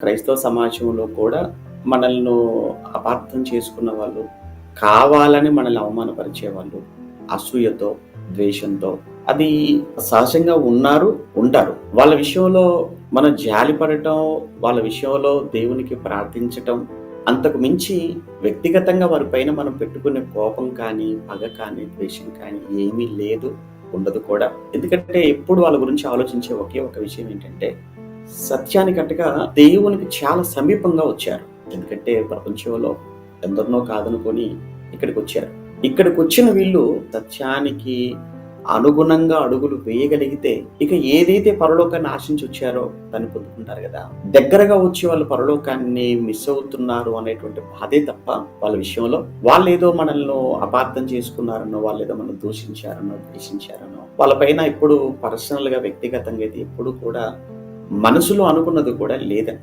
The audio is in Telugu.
క్రైస్తవ సమాజంలో కూడా మనల్ని అపార్థం చేసుకున్న వాళ్ళు కావాలని మనల్ని అవమానపరిచే వాళ్ళు అసూయతో ద్వేషంతో అది సహజంగా ఉన్నారు ఉంటారు వాళ్ళ విషయంలో మనం జాలిపడటం వాళ్ళ విషయంలో దేవునికి ప్రార్థించటం అంతకు మించి వ్యక్తిగతంగా వారి పైన మనం పెట్టుకునే కోపం కానీ పగ కానీ ద్వేషం కానీ ఏమీ లేదు ఉండదు కూడా. ఎందుకంటే ఎప్పుడు వాళ్ళ గురించి ఆలోచించే ఒకే ఒక విషయం ఏంటంటే సత్యానికంటగా దేవునికి చాలా సమీపంగా వచ్చారు. ఎందుకంటే ప్రపంచంలో ఎందరినో కాదనుకొని ఇక్కడికి వచ్చారు. ఇక్కడికి వచ్చిన వీళ్ళు సత్యానికి అనుగుణంగా అడుగులు వేయగలిగితే ఇక ఏదైతే పరలోకాన్ని ఆశించి వచ్చారో దాన్ని పొందుకుంటారు కదా. దగ్గరగా వచ్చి వాళ్ళు పరలోకాన్ని మిస్ అవుతున్నారు అనేటువంటి బాధే తప్ప వాళ్ళ విషయంలో వాళ్ళు ఏదో మనల్ని అపార్థం చేసుకున్నారనో వాళ్ళు ఏదో మనం దూషించారనో ద్వేషించారనో వాళ్ళపైన ఎప్పుడు పర్సనల్గా వ్యక్తిగతంగా అయితే ఎప్పుడు కూడా మనసులో అనుకున్నది కూడా లేదన్న